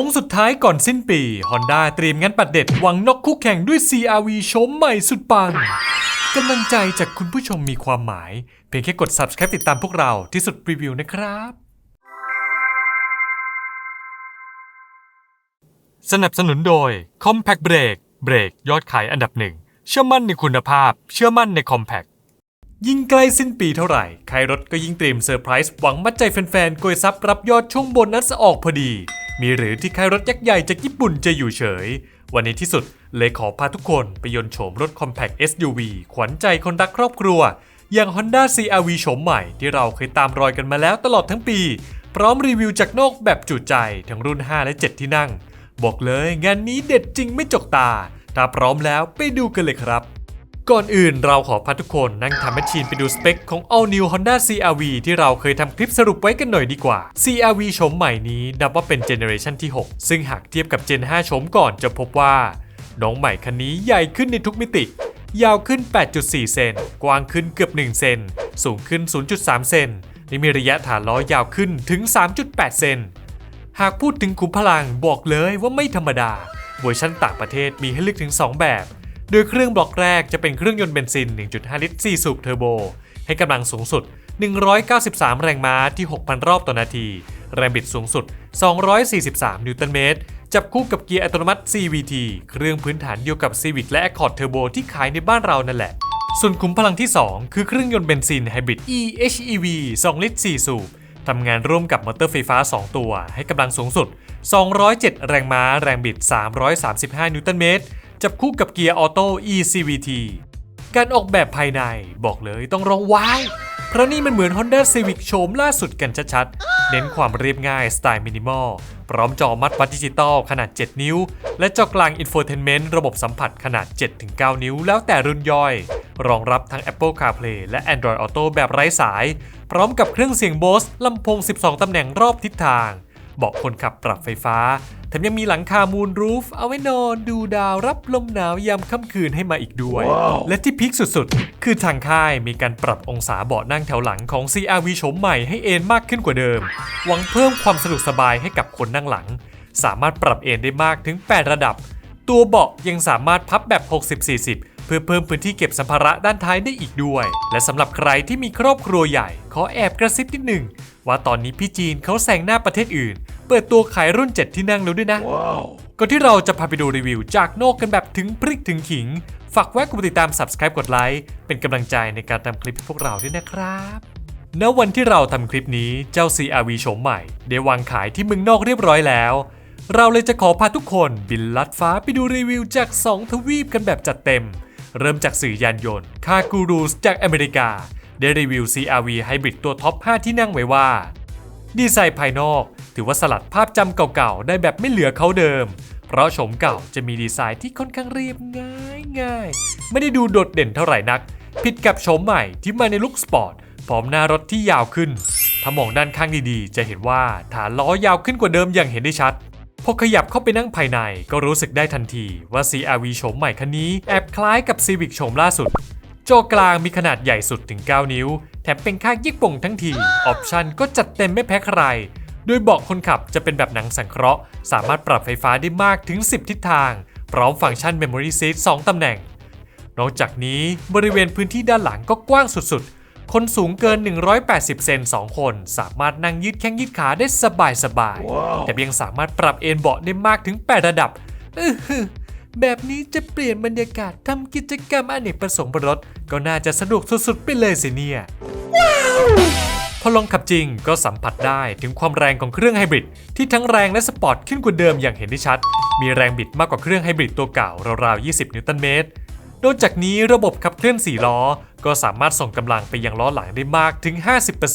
้งสุดท้ายก่อนสิ้นปี Honda เตรียมงั้นปัดเด็ดหวังน็อกคู่แข่งด้วย CRV โฉมใหม่สุดปังกำลังใจจากคุณผู้ชมมีความหมาย เพียงแค่กด subscribe ติดตามพวกเราที่สุดรีวิวนะครับ สนับสนุนโดย Compact Brake เบรกยอดขายอันดับหนึ่ง เชื่อมั่นในคุณภาพ เชื่อมั่นใน Compact ยิ่งใกล้สิ้นปีเท่าไหร่ใครรถก็ยิ่งเตรียมเซอร์ไพรส์หวังมัดใจแฟนๆโกยซับรับยอดช่วงโบนัสออกพอดี มีหรือที่ใครรถยักษ์ใหญ่จากญี่ปุ่นจะอยู่เฉย วันนี้ที่สุดเลยขอพาทุกคนไปยนโฉมรถ Compact SUV ขวัญใจคนรักครอบครัว อย่าง Honda CRV โฉมใหม่ที่เราเคยตามรอยกันมาแล้วตลอดทั้งปี พร้อมรีวิวจากนอกแบบจุใจทั้งรุ่น 5 และ 7 ที่นั่ง บอกเลยงานนี้เด็ดจริงไม่จกตา ถ้าพร้อมแล้วไปดูกันเลยครับ ก่อนอื่นเราขอพาทุกคนนั่งทำแมชชีนไปดูสเปคของ All New Honda CRV ที่เราเคยทำคลิปสรุปไว้กันหน่อยดีกว่า CRV โฉมใหม่นี้นับว่าเป็นเจเนอเรชันที่ 6 ซึ่งหากเทียบกับ Gen 5โฉมก่อนจะพบว่า น้องใหม่คันนี้ใหญ่ขึ้นในทุกมิติ ยาวขึ้น 8.4 เซน กว้างขึ้นเกือบ 1 เซน สูงขึ้น 0.3 เซนและมีระยะฐานล้อยาวขึ้นถึง 3.8 เซน หากพูดถึงขุมพลังบอกเลยว่าไม่ธรรมดา เวอร์ชันต่างประเทศมีให้เลือกถึง 2 แบบ โดยเครื่องบล็อกแรกจะเป็นเครื่องยนต์เบนซิน 1.5 ลิตร 4 สูบเทอร์โบ ให้กำลังสูงสุด 193 แรงม้าที่ 6,000 รอบต่อนาที แรงบิดสูงสุด 243 นิวตันเมตร จับคู่กับเกียร์อัตโนมัติ CVT เครื่องพื้นฐานเดียวกับ Civic และ Accord Turbo ที่ขายในบ้านเรานั่นแหละส่วนขุมพลังที่ 2 คือเครื่องยนต์เบนซินไฮบริด eHEV 2 ลิตร 4 สูบ ทำงานร่วมกับมอเตอร์ไฟฟ้า 2 ตัว ให้กำลังสูงสุด 207 แรงม้า แรงบิด 335 นิวตันเมตร จับคู่กับเกียร์ออโต้ eCVT การออกแบบภายในบอกเลยต้องร้องว้าวเพราะนี่มันเหมือน Honda Civic โฉมล่าสุดกันชัดๆ เน้นความเรียบง่ายสไตล์มินิมอล พร้อมจอมัดวัดดิจิตอลขนาด 7 นิ้ว และจอกลางอินโฟเทนเมนต์ระบบสัมผัสขนาด 7-9 นิ้ว แล้วแต่รุ่นย่อย รองรับทั้ง Apple CarPlay และ Android Auto แบบไร้สาย พร้อมกับเครื่องเสียง Bose ลำโพง 12 ตำแหน่งรอบทิศทาง เบาะคนขับปรับไฟฟ้าแถมยังมีหลังคามูนรูฟ เอาไว้นอนดูดาวรับลมหนาวยามค่ำคืนให้มาอีกด้วยและที่พีคสุดๆ คือทางค่ายมีการปรับองศาเบาะนั่งแถวหลังของ CRV โฉมใหม่ให้เอนมากขึ้นกว่าเดิม หวังเพิ่มความสะดวกสบายให้กับคนนั่งหลัง สามารถปรับเอนได้มากถึง 8 ระดับ ตัวเบาะยังสามารถพับแบบ 60-40 เพื่อเพิ่มพื้นที่เก็บสัมภาระด้านท้ายได้อีกด้วย และสำหรับใครที่มีครอบครัวใหญ่ ขอแอบกระซิบนิดหนึ่งว่าตอนนี้พี่จีนเขาแซงหน้าประเทศอื่น เปิดตัวขายรุ่น 7 ที่นั่งแล้วด้วยนะก่อนที่เราจะพาไปดูรีวิวจากโนกกันแบบถึงพริกถึงขิง ฝากแวะกดติดตาม subscribe กดไลค์เป็นกำลังใจในการทำคลิปให้พวกเราด้วยนะครับณวันที่เราทำคลิปนี้เจ้า CRV โฉมใหม่ ได้วางขายที่เมืองนอกเรียบร้อยแล้ว เราเลยจะขอพาทุกคนบินลัดฟ้าไปดูรีวิวจาก 2 ทวีปกันแบบจัดเต็ม เริ่มจากสื่อยานยนต์คากูรูสจากอเมริกา ได้รีวิว CRV Hybrid ตัวท็อป 5 ที่นั่งไว้ว่า ดีไซน์ภายนอก ถือว่าสลัดภาพจำเก่าๆ ได้แบบไม่เหลือเขาเดิม เพราะโฉมเก่าจะมีดีไซน์ที่ค่อนข้างเรียบง่ายง่ายๆไม่ได้ดูโดดเด่นเท่าไหร่นัก ผิดกับโฉมใหม่ที่มาในลุคสปอร์ตพร้อมหน้ารถที่ยาวขึ้น ถ้ามองด้านข้างดีๆ จะเห็นว่าฐานล้อยาวขึ้นกว่าเดิมอย่างเห็นได้ชัดพอขยับเข้าไปนั่งภายในก็รู้สึกได้ทันทีว่า CRV โฉมใหม่คันนี้แอบคล้ายกับ Civic โฉมล่าสุด จอกลางมีขนาดใหญ่สุดถึง 9 นิ้ว แถมเป็นข้างยิกป่งทั้งที ออปชันก็จัดเต็มไม่แพ้ใคร โดยเบาะคนขับจะเป็นแบบหนังสังเคราะห์ สามารถปรับไฟฟ้าได้มากถึง 10 ทิศทาง พร้อมฟังก์ชัน Memory Seat 2 ตำแหน่ง นอกจากนี้บริเวณพื้นที่ด้านหลังก็กว้างสุดๆ คนสูงเกิน 180 เซน 2 คน สามารถนั่งยืดแข้งยืดขาได้สบายๆแต่ยังสามารถปรับเอนเบาะได้มากถึง 8 ระดับอื้อหือแบบนี้จะเปลี่ยนบรรยากาศทำกิจกรรมอเนกประสงค์บนรถ ก็น่าจะสนุกสุดๆ ไปเลยสิเนี่ย พอลองขับจริงก็สัมผัสได้ถึงความแรงของเครื่องไฮบริดที่ทั้งแรงและสปอร์ตขึ้นกว่าเดิมอย่างเห็นได้ชัด มีแรงบิดมากกว่าเครื่องไฮบริดตัวเก่าราวๆ 20 นิวตันเมตร นอกจากนี้ระบบขับเคลื่อน 4 ล้อ ก็สามารถส่งกำลังไปยังล้อหลังได้มากถึง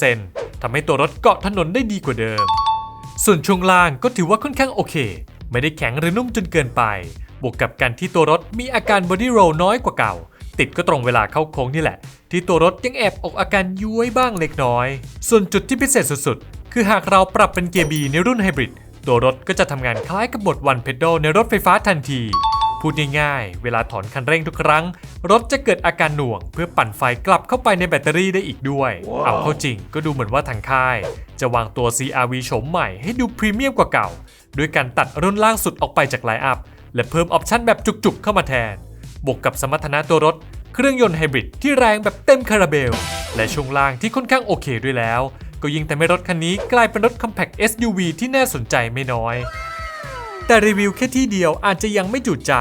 50%ทำให้ตัวรถเกาะถนนได้ดีกว่าเดิม ส่วนช่วงล่างก็ถือว่าค่อนข้างโอเค ไม่ได้แข็งหรือนุ่มจนเกินไป บวกกับการที่ตัวรถมีอาการบอดี้โรลน้อยกว่าเก่า ติดก็ตรงเวลาเข้าโค้งนี่แหละ ที่ตัวรถยังแอบออกอาการย้วยบ้างเล็กน้อย ส่วนจุดที่พิเศษสุดๆ คือหากเราปรับเป็นเกียร์ B ในรุ่นไฮบริดตัวรถก็จะทำงานคล้ายกับบทวันเพด a l ในรถไฟฟ้าทันที พูดง่ายๆ เวลาถอนคันเร่งทุกครั้ง รถจะเกิดอาการหน่วง เพื่อปั่นไฟกลับเข้าไปในแบตเตอรี่ได้อีกด้วยเอาเข้าจริงก็ดูเหมือนว่าทางค่าย จะวางตัว CRV โฉมใหม่ให้ดูพรีเมียมกว่าเก่า ด้วยการตัดรุ่นล่างสุดออกไปจากไลน์อัพและเพิ่มออปชั่นแบบจุกๆเข้ามาแทน บวกกับสมรรถนะตัวรถ เครื่องยนต์ไฮบริดที่แรงแบบเต็มคาราเบล และช่วงล่างที่ค่อนข้างโอเคด้วยแล้ว ก็ยิ่งทำให้รถคันนี้กลายเป็นรถ compact SUV ที่น่าสนใจไม่น้อย แต่รีวิวแค่ที่เดียวอาจจะยังไม่จุใจ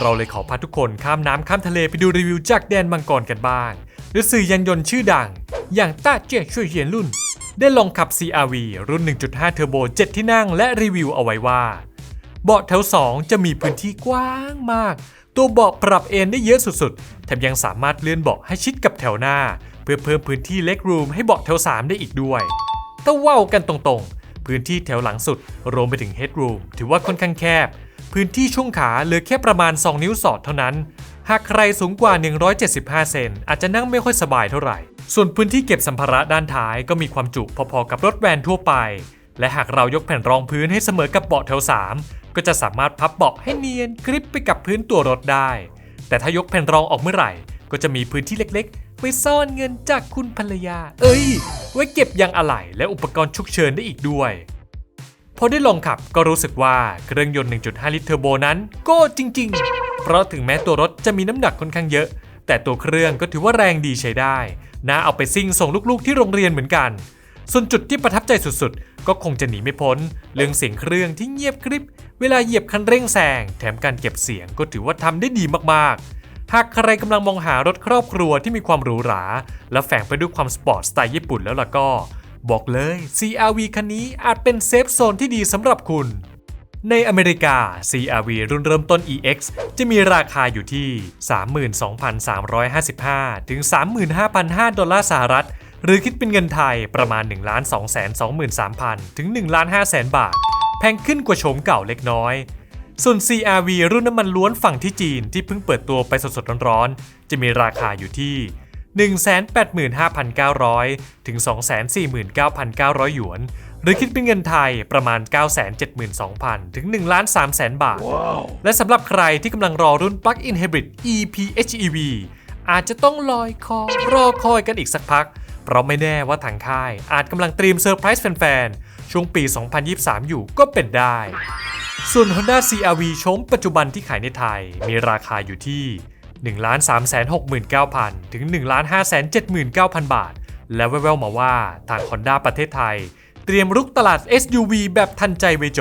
เราเลยขอพาทุกคนข้ามน้ำข้ามทะเลไปดูรีวิวจากแดนมังกรกันบ้าง หรือสื่อยันยนต์ชื่อดัง อย่างต้าเจี้ยช่วยเหียนรุ่น ได้ลองขับ CRV รุ่น 1.5 เทอร์โบ 7 ที่นั่งและรีวิวเอาไว้ว่าเบาะแถว 2 จะมีพื้นที่กว้างมาก ตัวเบาะปรับเอนได้เยอะสุดๆ แถมยังสามารถเลื่อนเบาะให้ชิดกับแถวหน้า เพื่อเพิ่มพื้นที่เล็กรูมให้เบาะแถว 3 ได้อีกด้วยแต่ว่ากันตรงๆ พื้นที่แถวหลังสุด รวมไปถึงเฮดรูมถือว่าค่อนข้างแคบ พื้นที่ช่วงขาเหลือแค่ประมาณ 2 นิ้วสอดเท่านั้น หากใครสูงกว่า 175 เซนอาจจะนั่งไม่ค่อยสบายเท่าไหร่ ส่วนพื้นที่เก็บสัมภาระด้านท้ายก็มีความจุพอๆกับรถแวนทั่วไป และหากเรายกแผ่นรองพื้นให้เสมอกับเบาะแถว 3 ก็จะสามารถพับเบาะให้เนียนกริบไปกับพื้นตัวรถได้ แต่ถ้ายกแผ่นรองออกเมื่อไหร่ ก็จะมีพื้นที่เล็กๆ ไว้ซ่อนเงินจากคุณภรรยา เอ้ย ไว้เก็บยางอะไหล่และอุปกรณ์ฉุกเฉินได้อีกด้วยพอได้ลองขับก็รู้สึกว่าเครื่องยนต์ 1.5 ลิตรเทอร์โบนั้นก็จริง ๆ เพราะถึงแม้ตัวรถจะมีน้ำหนักค่อนข้างเยอะ แต่ตัวเครื่องก็ถือว่าแรงดีใช้ได้ น่าเอาไปซิ่งส่งลูกๆที่โรงเรียนเหมือนกัน ส่วนจุดที่ประทับใจสุดๆ ก็คงจะหนีไม่พ้น เรื่องเสียงเครื่องที่เงียบกริบ เวลาเหยียบคันเร่งแซงแถมการเก็บเสียงก็ถือว่าทำได้ดีมากๆ หากใครกำลังมองหารถครอบครัวที่มีความหรูหรา และแฝงไปด้วยความสปอร์ตสไตล์ญี่ปุ่นแล้วล่ะก็ บอกเลย CRV คันนี้อาจเป็นเซฟโซนที่ดีสำหรับคุณ ในอเมริกา CRV รุ่นเริ่มต้น EX จะมีราคาอยู่ที่ 32,355 ถึง 35,500 ดอลลาร์สหรัฐ หรือคิดเป็นเงินไทยประมาณ 1 2 2 3 0 0 0 ถึง 1 5 0 0 0 0 บาท แพงขึ้นกว่าโฉมเก่าเล็กน้อย ส่วน CRV รุ่นน้ำมันล้วนฝั่งที่จีนที่เพิ่งเปิดตัวไปสดๆร้อนๆ จะมีราคาอยู่ที่ 185,900 ถึง 249,900 หยวน หรือคิดเป็นเงินไทยประมาณ 972,000 ถึง 1 3 0 0 0 0 บาทและสำหรับใครที่กำลังรอรุ่น Plug-in Hybrid ePHEV อาจจะต้องลอยคอรอคอยกันอีกสักพัก เพราะไม่แน่ว่าทางค่ายอาจกำลังเตรียมเซอร์ไพรส์แฟนๆ ช่วงปี 2023 อยู่ก็เป็นได้ ส่วน Honda CRV โฉมปัจจุบันที่ขายในไทยมีราคาอยู่ที่ 1,369,000 ถึง 1,579,000 บาท และแว่วๆมาว่าทาง Honda ประเทศไทย เตรียมรุกตลาด SUV แบบทันใจเวโจ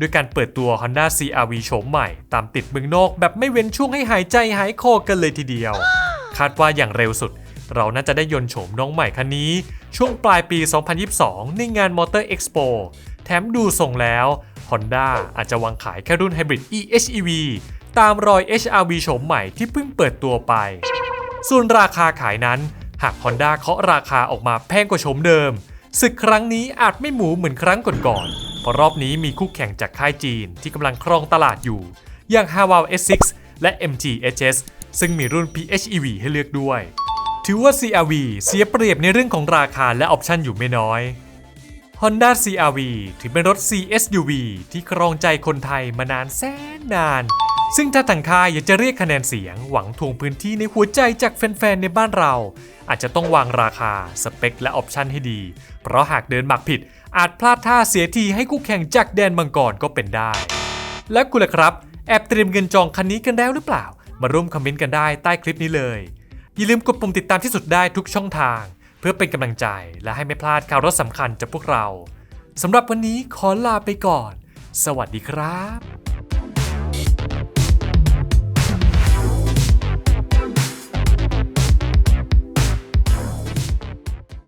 ด้วยการเปิดตัว Honda CRV โฉมใหม่ ตามติดเมืองนอกแบบไม่เว้นช่วงให้หายใจหายคอกันเลยทีเดียว คาดว่าอย่างเร็วสุด เราน่าจะได้ยนต์โฉมน้องใหม่คันนี้ ช่วงปลายปี 2022 ในงาน Motor Expo แถมดูทรงแล้ว Honda อาจจะวางขายแค่รุ่น Hybrid eHEV ตามรอย HRV โฉมใหม่ที่เพิ่งเปิดตัวไป ส่วนราคาขายนั้น หาก Honda เคาะราคาออกมาแพงกว่าโฉมเดิม ศึกครั้งนี้อาจไม่หมูเหมือนครั้งก่อนๆ เพราะรอบนี้มีคู่แข่งจากค่ายจีนที่กำลังครองตลาดอยู่ อย่าง h a w a l S6 และ MG HS ซึ่งมีรุ่น PHEV ให้เลือกด้วย ถือว่า CRV เสียเปรียบในเรื่องของราคาและออปชันอยู่ไม่น้อย Honda CRV ถือเป็นรถ CSUV ที่ครองใจคนไทยมานานแสนนาน ซึ่งถ้าทางค่ายอยากจะเรียกคะแนนเสียง หวังทวงพื้นที่ในหัวใจจากแฟนๆ ในบ้านเรา อาจจะต้องวางราคา สเปค และออปชันให้ดี เพราะหากเดินหมักผิด อาจพลาดท่าเสียทีให้คู่แข่งจากแดนมังกรก็เป็นได้ และคุณล่ะครับ แอบเตรียมเงินจองคันนี้กันแล้วหรือเปล่า มาร่วมคอมเมนต์กันได้ใต้คลิปนี้เลย อย่าลืมกดปุ่มติดตามที่สุดได้ทุกช่องทาง เพื่อเป็นกำลังใจและให้ไม่พลาดข่าวรถสำคัญจากพวกเราสำหรับวันนี้ขอลาไปก่อน สวัสดีครับ